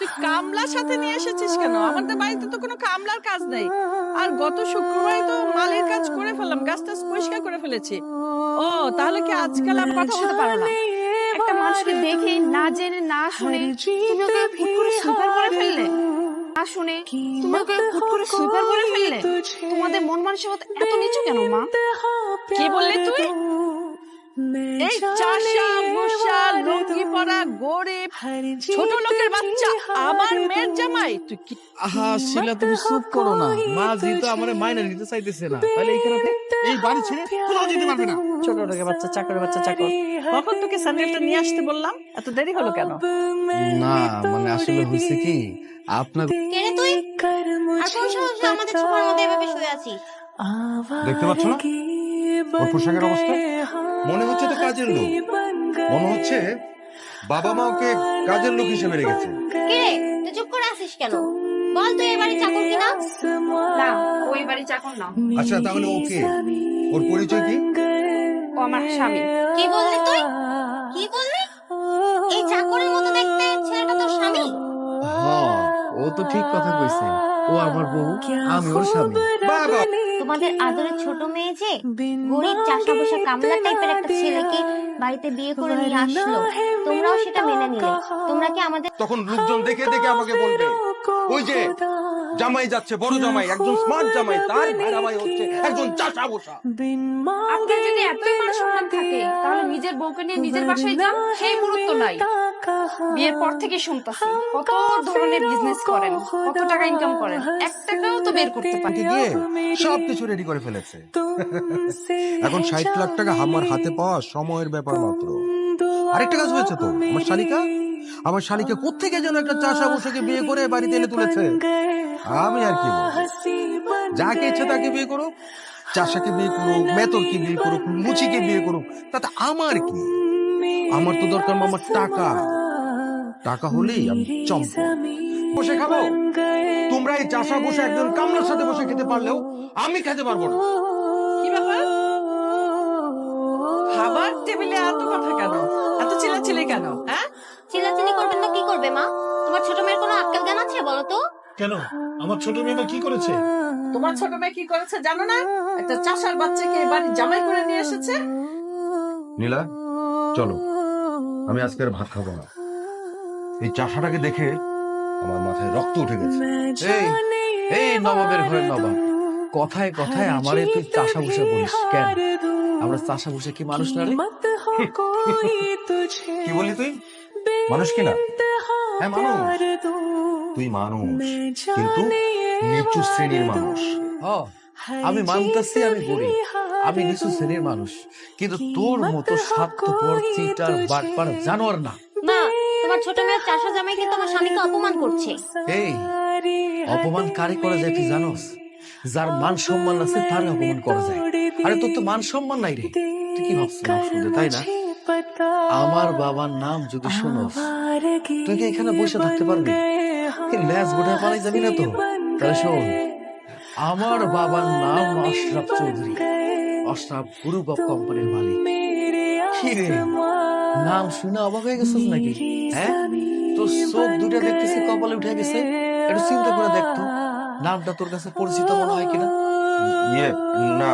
তুই কামলার সাথে নিয়ে এসেছিস কেন? আমাদের বাড়িতে তো কোনো কামলার কাজ নেই। আর গত শুক্রবারই তো মালের কাজ করে ফেললাম গাছ টাছ পরিষ্কার করে ফেলেছি। ও, তাহলে কি আজকাল আর কথা বলতে পারো না? একটা মানুষকে দেখে না জেনে, না শুনে তুমি ওকে হুট করে ফেললে? না শুনে তুমি ওকে হুট করে করে ফেললে? তোমাদের মন মানসিকতা এত নিচু কেন, মা? কি বললি তুই? এই চাষা ভুষা লুঙ্গি পরা গরিব ছোট লোকের বাচ্চা আমার মেয়ের জামাই। তুই কি আহা শিলা তুমি চুপ করো না। মা যেহেতু আমার মাইনে নিতে চাইতেছে না তাহলে এইখানে এই বাড়ি ছেড়ে কোথাও যেতে পারবে না। ছোট লোকের বাচ্চা চাকরের বাচ্চা চাকর। কখন তোকে স্যান্ডেলটা নিয়ে আসতে বললাম? এত দেরি হলো কেন? না মানে আসলে হয়েছে কি আপনার কেনে তুই? আর কোন সাহসে আমাদের ছোপার মধ্যে এভাবে শুয়ে আছিস। দেখতে পাচ্ছ না? ওর পোশাকের অবস্থা? মনে হচ্ছে তো কাজের লোক। মনে হচ্ছে বাবা মা ওকে কাজের লোক হিসেবে রেখেছে। কে? তুই চুপ করে আছিস কেন? বল তুই এবারে চাকর কিনা না? ওই বাড়ি চাকর না। আচ্ছা তাহলে ওকে ওর পরিচয় কি? ও আমার স্বামী। কি বললি তুই? কি বললি? এই চাকরের মতো দেখতে ছেলেটা তোর স্বামী? হ্যাঁ ও তো ঠিক কথা কইছে। ও আমার বউ আমি ওর স্বামী। তোমাদের আদরের ছোট মেয়ে যে গরিব চাষা বসা কামলা টাইপের একটা ছেলেকে বাড়িতে বিয়ে করে নিয়ে আসলো তোমরাও সেটা মেনে নিলে। তোমরা কি আমাদের তখন লোকজন দেখে দেখে আমাকে বলবে ওই যে জামাই যাচ্ছে বড় জামাই একজন স্মার্ট জামাই তার ভাই হচ্ছে একজন চাষা বসা আপনার যদি এতই মান সম্মান থাকে তাহলে নিজের বউকে নিয়ে নিজের বাসায় যান সেই মুহূর্ত নাই। বিয়ের পর থেকে শুনতাছি কত ধরনের বিজনেস করেন কত টাকা ইনকাম করেন এক টাকাও তো বের করতে পার্টি দিয়ে সবকিছু রেডি করে ফেলেছে। এখন ষাট লাখ টাকা আমার হাতে পাওয়া সময়ের ব্যাপার মাত্র। আরেকটা কাজ হয়েছে তো আমার শালিকা? আমার শালিকা কোত্থেকে যেন একটা চাষা বসাকে বিয়ে করে বাড়িতে এনে তুলেছে? আমি আর কি বলব? যাকে ইচ্ছে তাকে বিয়ে করুক চাষাকে বিয়ে করুক মেতরকে বিয়ে করুক মুচিকে বিয়ে করুক তাতে আমার কি? আমার তো দরকার আমার টাকা। টাকা হলেই আমি চম্প। বসে খাব? তোমরা এই চাষা বসে একজন কামলার সাথে বসে খেতে পারলেও আমি খেতে পারব না। কি ব্যাপার? খাবার টেবিলে এত কথা কেন? এত চিল্লাচিল্লি কেন? হ্যাঁ? চিল্লাচিল্লি করবেন না কি করবে মা? তোমার ছোট মেয়ের কোনো আক্কেল জ্ঞান আছে বলো তো? কেন? আমার ছোট মেয়েটা কি করেছে? তোমার ছোট মেয়ে কি করেছে জানো না? একটা চাষার বাচ্চাকে বাড়ি জামাই করে নিয়ে এসেছে। নীলা চলো। আমি আজকে আর ভাত খাব না। এই চাষাটাকে দেখে আমার মাথায় রক্ত উঠে গেছে। এই এই নবাবের ঘরের নবাব কথায় কথায় আমারে তুই চাষা বসে বলিস কেন? আমরা চাষা বসে কি মানুষ না রে? কি বলি তুই? মানুষ কিনা হ্যাঁ মানুষ। তুই মানুষ কিন্তু নিচু শ্রেণির মানুষ। আমি মানতাছি আমি গরিব। আমি নিচু শ্রেণির মানুষ কিন্তু তোর মতো স্বার্থপর চিটার বাটপার জানোয়ার না। মা তোমার ছোট মেয়ের চাষা জামাই কিন্তু আমার স্বামীকে অপমান করছে। এই অপমান কারে করা যায় তুই জানোস? যার মান সম্মান আছে তার অপমান করা যায়। আরে তোর তো মান সম্মান নাই রে। তুই কি ভাবছিস শুনতে তাই না? আমার বাবার নাম যদি শুনোস তুই কি এখানে বসে থাকতে পারবি? কি ল্যাজ গোটা পালাই যাবি না তো? তাহলে শোন আমার বাবার নাম আশরাফ চৌধুরী। আশরাফ গ্রুপ অফ কোম্পানির মালিক। নাম শুনে অবাক হয়ে গেছিস নাকি? হ্যাঁ? তোর চোখ দুটা দেখতেছি কপালে উঠে গেছে। একটু চিন্তা করে দেখতো নামটা তোর কাছে পরিচিত মনে হয় কিনা? ইয়ে না